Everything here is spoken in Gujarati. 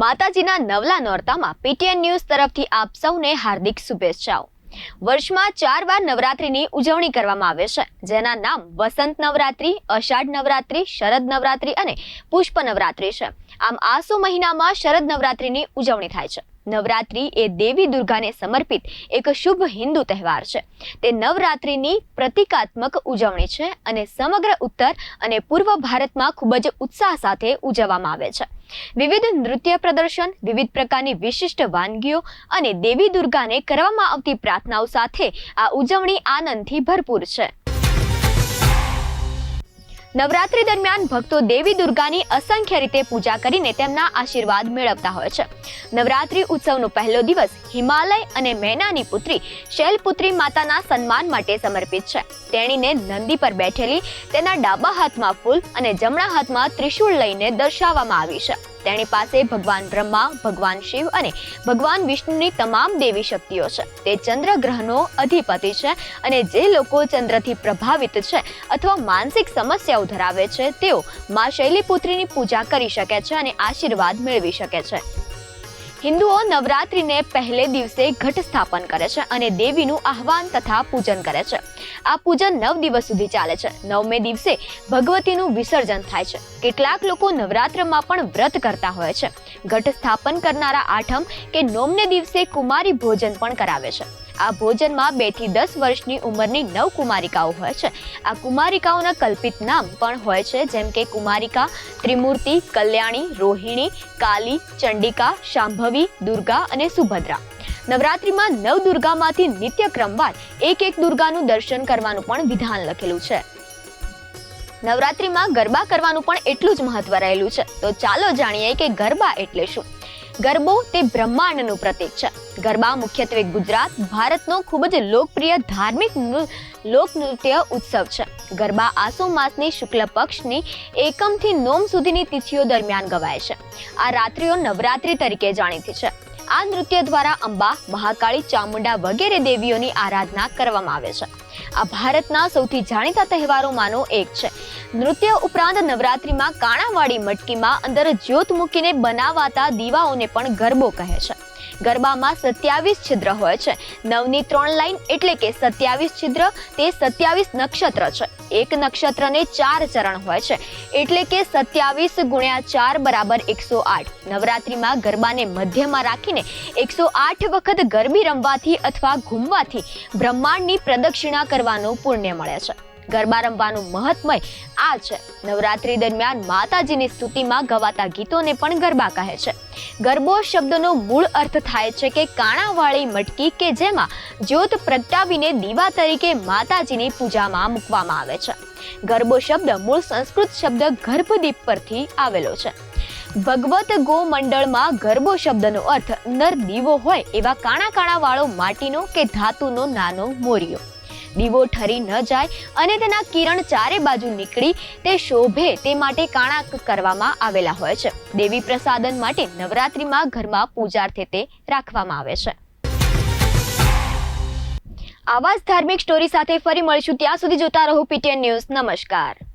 માતાજીના નવલા નોરતામાં પીટીએન ન્યૂઝ તરફથી આપ સૌને હાર્દિક શુભેચ્છાઓ. વર્ષમાં ચાર વાર નવરાત્રિની ઉજવણી કરવામાં આવે છે, જેના નામ વસંત નવરાત્રિ, અષાઢ નવરાત્રિ, શરદ નવરાત્રિ અને પુષ્પ નવરાત્રિ છે. આમ આસો મહિનામાં શરદ નવરાત્રિની ઉજવણી થાય છે. નવરાત્રિ એ દેવી દુર્ગાને સમર્પિત એક શુભ હિન્દુ તહેવાર છે. તે નવરાત્રિની પ્રતિકાત્મક ઉજવણી છે અને સમગ્ર ઉત્તર અને પૂર્વ ભારતમાં ખૂબ જ ઉત્સાહ સાથે ઉજવવામાં આવે છે. વિવિધ નૃત્ય પ્રદર્શન, વિવિધ પ્રકારની વિશિષ્ટ વાનગીઓ અને દેવી દુર્ગાને કરવામાં આવતી પ્રાર્થનાઓ સાથે આ ઉજવણી આનંદથી ભરપૂર છે. નવરાત્રી દરમિયાન ભક્તો દેવી દુર્ગાની અસંખ્ય રીતે પૂજા કરીને તેમના આશીર્વાદ મેળવતા હોય છે. નવરાત્રી ઉત્સવનો પહેલો દિવસ હિમાલય અને મેનાની પુત્રી શૈલપુત્રી માતાના સન્માન માટે સમર્પિત છે. તેણીને નંદી પર બેઠેલી તેના ડાબા હાથમાં ફૂલ અને જમણા હાથમાં ત્રિશુળ લઈને દર્શાવવામાં આવી છે. તેની પાસે ભગવાન બ્રહ્મા, ભગવાન શિવ અને ભગવાન વિષ્ણુની તમામ દેવી શક્તિઓ છે. તે ચંદ્ર ગ્રહનો અધિપતિ છે અને જે લોકો ચંદ્રથી પ્રભાવિત છે અથવા માનસિક સમસ્યાઓ ધરાવે છે, તેઓ મા શૈલીપુત્રીની પૂજા કરી શકે છે અને આશીર્વાદ મેળવી શકે છે. હિન્દુઓ નવરાત્રિને પહેલે દિવસે ઘટ સ્થાપન કરે છે અને દેવીનું આહવાન તથા પૂજન કરે છે. આ પૂજન નવ દિવસ સુધી ચાલે છે. નવમે દિવસે ભગવતીનું વિસર્જન થાય છે. કેટલાક લોકો નવરાત્રમાં પણ વ્રત કરતા હોય છે. ઘટ સ્થાપન કરનારા આઠમ કે નોમને દિવસે કુમારી ભોજન પણ કરાવે છે. આ ભોજનમાં બેથી દસ વર્ષની ઉંમરની નવ કુમારિકાઓ હોય છે. આ કુમારિકાઓના કલ્પિત નામ પણ હોય છે, જેમ કે કુમારિકા, ત્રિમૂર્તિ, કલ્યાણી, રોહિણી, કાલી, ચંડિકા, શાંભવી, દુર્ગા અને સુભદ્રા. નવરાત્રિમાં નવ દુર્ગામાંથી નિત્ય ક્રમવાર એક એક દુર્ગાનું દર્શન કરવાનું પણ વિધાન લખેલું છે. નવરાત્રિમાં ગરબા કરવાનું પણ એટલું જ મહત્વ રહેલું છે. તો ચાલો જાણીએ કે ગરબા એટલે શું? ગરબો તે બ્રહ્માંડનું પ્રતીક છે. ગરબા મુખ્યત્વે ગુજરાત, ભારતનો ખૂબ જ લોકપ્રિય ધાર્મિક લોકનૃત્ય ઉત્સવ છે. ગરબા આસો માસની શુક્લ પક્ષની એકમથી નોમ સુધીની તિથિઓ દરમિયાન ગવાય છે. આ રાત્રિઓ નવરાત્રિ તરીકે જાણીતી છે. આ નૃત્ય દ્વારા અંબા, મહાકાળી, ચામુંડા વગેરે દેવીઓની આરાધના કરવામાં આવે છે. આ ભારતના સૌથી જાણીતા તહેવારોમાંનો એક છે. નૃત્ય ઉપરાંત નવરાત્રિમાં કાણાવાળી મટકીમાં અંદર જ્યોત મૂકીને બનાવાતા દીવાઓને પણ ગરબો કહે છે. ગરબામાં સત્યાવીસ છિદ્ર હોય છે. નવની ત્રણ લાઈન એટલે કે સત્યાવીસ છિદ્ર, તે સત્યાવીસ નક્ષત્ર છે. એક નક્ષત્રને ચાર ચરણ હોય છે. એટલે કે સત્યાવીસ ગુણ્યા ચાર બરાબર એકસો આઠ. નવરાત્રિમાં ગરબાને મધ્યમાં રાખીને એકસો આઠ વખત ગરબી રમવાથી અથવા ઘૂમવાથી બ્રહ્માંડની પ્રદક્ષિણા કરવાનું પુણ્ય મળે છે. ગરબા રમવાનું મહત્મય આ છે. નવરાત્રી દરમિયાન માતાજીની સ્તુતિમાં ગવાતા ગીતોને પણ ગરબા કહે છે. ગરબો શબ્દનો મૂળ અર્થ થાય છે કે કાણાવાળી મટકી કે જેમાં જ્યોત પ્રગટાવીને દીવા તરીકે માતાજીની પૂજામાં મૂકવામાં આવે છે. ગરબો શબ્દ મૂળ સંસ્કૃત શબ્દ ગર્ભદીપ પરથી આવેલો છે. ભગવત ગો મંડળમાં ગરબો શબ્દનો અર્થ નર દીવો હોય એવા કાણા કાણા વાળો માટીનો કે ધાતુનો નાનો મોરિયો. દીવો ઠરી ન જાય અને તેના કિરણ ચારે બાજુ નીકળી તે શોભે તે માટે કાણા કરવામાં આવેલા હોય છે. દેવી પ્રસાદન માટે નવરાત્રિમાં ઘરમાં પૂજાર્થે તે રાખવામાં આવે છે. આવા જ ધાર્મિક સ્ટોરી સાથે ફરી મળીશું. ત્યાં સુધી જોતા રહો પીટીએન ન્યૂઝ નમસ્કાર.